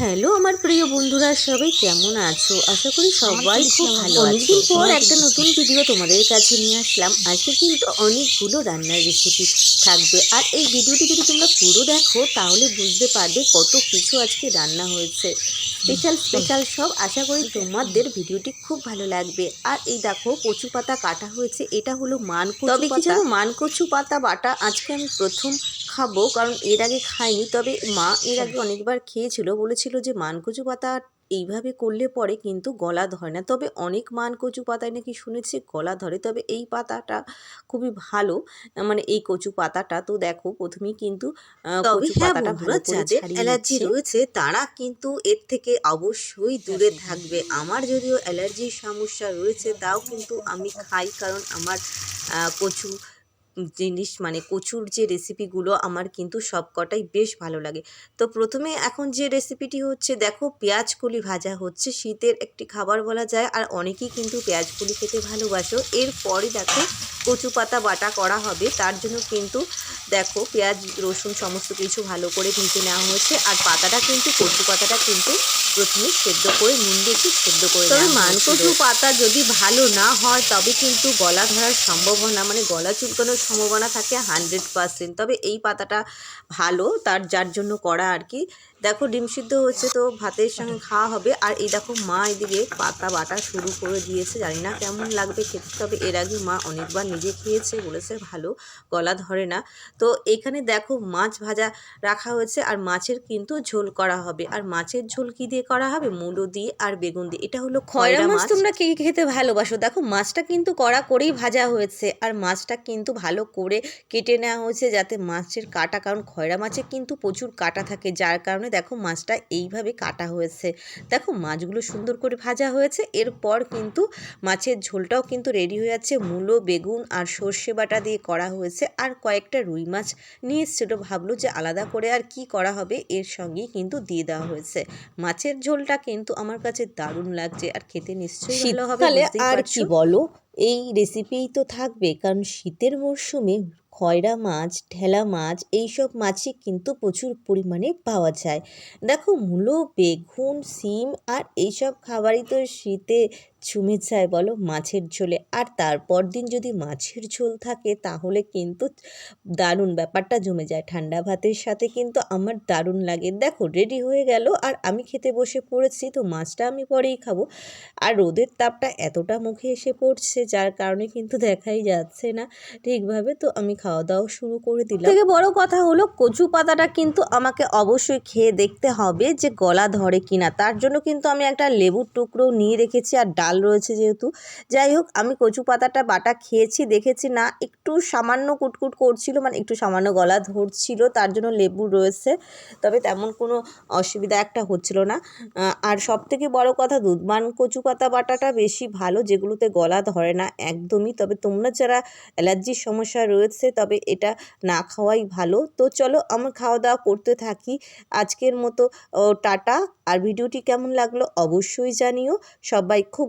Hello আমার প্রিয় বন্ধুরা সবাই কেমন আছো? আশা করি সবাই খুব ভালো আছো। অনেকদিন পর পর একটা নতুন ভিডিও তোমাদের কাছে নিয়ে আসলাম। আজকে কিন্তু অনেকগুলো রান্নার রেসিপি থাকবে। আর এই ভিডিওটি যদি তোমরা পুরো দেখো তাহলে বুঝতে পারবে কত কিছু আজকে রান্না হয়েছে। স্পেশাল স্পেশাল সব। আশা করি তোমাদের ভিডিওটি খুব ভালো লাগবে। আর এই দেখো কচু পাতা কাটা হয়েছে। এটা হলো মান তবে কি জানো মান কচু পাতা বাটা আজকে আমি প্রথম খাব কারণ এর আগে খাইনি। তবে মা এর আগে অনেকবার খেয়েছিল বলেছিল যে মানকচু পাতা এইভাবে করলে পরে কিন্তু গলা ধরে না। তবে অনেক মানকচু পাতায় নাকি শুনেছি গলা ধরে তবে এই পাতাটা খুবই ভালো মানে এই কচু পাতাটা। তো দেখো প্রথমেই কিন্তু হ্যাঁ যাদের অ্যালার্জি রয়েছে তারা কিন্তু এর থেকে অবশ্যই দূরে থাকবে। আমার যদিও অ্যালার্জির সমস্যা রয়েছে তাও কিন্তু আমি খাই কারণ আমার কচু জিনিস মানে কচুর যে রেসিপিগুলো আমার কিন্তু সবকটাই বেশ ভালো লাগে তো প্রথমে এখন যে রেসিপিটি হচ্ছে দেখো পেঁয়াজ কলি ভাজা হচ্ছে শীতের একটি খাবার বলা যায় আর অনেকেই কিন্তু পেঁয়াজ কলি খেতে ভালোবাসো এরপরই দেখো কচু পাতা বাটা করা হবে তার জন্য কিন্তু দেখো পেঁয়াজ রসুন সমস্ত কিছু ভালো করে ভেজে নেওয়া হয়েছে আর পাতাটা কিন্তু কচু পাতাটা কিন্তু প্রথমে সেদ্ধ করে নুন দিয়ে একটু সেদ্ধ করে তবে মানকচু। পাতা যদি ভালো না হয় তবে কিন্তু গলা ধরার সম্ভাবনা মানে গলা চুলকানোর সম্ভাবনা থাকে হান্ড্রেড পার্সেন্ট। তবে এই পাতাটা ভালো তার যার জন্য করা আর কি। দেখো ডিম সিদ্ধ হচ্ছে তো ভাতের সঙ্গে খাওয়া হবে। আর এই দেখো মা এদিকে পাতা বাটা শুরু করে দিয়েছে। জানি না কেমন লাগবে খেতে তবে এর আগে মা অনেকবার নিজে খেয়েছে বলেছে ভালো গলা ধরে না। তো এখানে দেখো মাছ ভাজা রাখা হয়েছে আর মাছের কিন্তু ঝোল করা হবে। আর মাছের ঝোল কি দিয়ে করা হবে? মূলো দিয়ে আর বেগুন দিয়ে। এটা হলো খয়রা মাছ। তোমরা কে খেতে ভালোবাসো? দেখো মাছটা কিন্তু কড়া করেই ভাজা হয়েছে আর মাছটা কিন্তু ভালো করে কেটে নেওয়া হয়েছে যাতে মাছের কাটা কারণ খয়রা মাছে কিন্তু প্রচুর কাটা থাকে। যার কারণে দেখো মাছটা এইভাবে কাটা হয়েছে। দেখো মাছগুলো সুন্দর করে ভাজা হয়েছে। এরপর কিন্তু মাছের ঝোলটাও কিন্তু রেডি হয়ে যাচ্ছে। মূলো বেগুন আর সর্ষে বাটা দিয়ে করা হয়েছে। আর কয়েকটা রুই মাছ নিয়ে এসেছিল ভাবলো যে আলাদা করে আর কি করা হবে? এর সঙ্গেই কিন্তু দিয়ে দেওয়া হয়েছে। মাছের ঝোলটা কিন্তু আমার কাছে দারুণ লাগছে। আর খেতে নিশ্চয়ই ভালো হবে আর কি বলো? এই রেসিপিই তো থাকবে। কারণ শীতের মরশুমে খয়রা মাছ ঢেলা মাছ, এইসব মাছই কিন্তু প্রচুর পরিমাণে পাওয়া যায়। দেখো, মূলো, বেগুন, সিম আর এইসব খাবারই তো শীতে ছুমে যায় বলো, মাছের ঝোলে। আর তারপর দিন যদি মাছের ঝোল থাকে, তাহলে কিন্তু দারুণ ব্যাপারটা জমে যায়। ঠান্ডা ভাতের সাথে কিন্তু আমার দারুণ লাগে। দেখো রেডি হয়ে গেল আর আমি খেতে বসে পড়েছি, তো মাছটা আমি পরেই খাব। আর রোদের তাপটা এতটা মুখে এসে পড়ছে, যার কারণে কিন্তু দেখাই যাচ্ছে না ঠিকভাবে। তো আমি খাওয়া দাওয়া শুরু করে দিলাম। থেকে বড় কথা হলো, কচু পাতাটা কিন্তু আমাকে অবশ্যই খেয়ে দেখতে হবে যে গলা ধরে কিনা। তার জন্য কিন্তু আমি একটা লেবুর টুকরো নিয়ে রেখেছি আর ডাল রয়েছে যেহেতু। যাই হোক, আমি কচু পাতাটা বাটা খেয়েছি, দেখেছি না, একটু সামান্য কুটকুট করছিল মানে একটু সামান্য গলা ধরছিল, তার জন্য লেবু রয়েছে, তবে তেমন কোনো অসুবিধা একটা হচ্ছিল না। আর সব থেকে বড় কথা দুধমান কচু পাতা বাটাটা বেশি ভালো, যেগুলোতে গলা ধরে না একদমই, তবে তোমরা যারা অ্যালার্জির সমস্যা রয়েছে, তবে এটা না খাওয়াই ভালো। তো চলো, আমার খাওয়া দাওয়া করতে থাকি। আজকের মতো টাটা। আর ভিডিওটি কেমন লাগল, অবশ্যই জানিও। সবাই খুব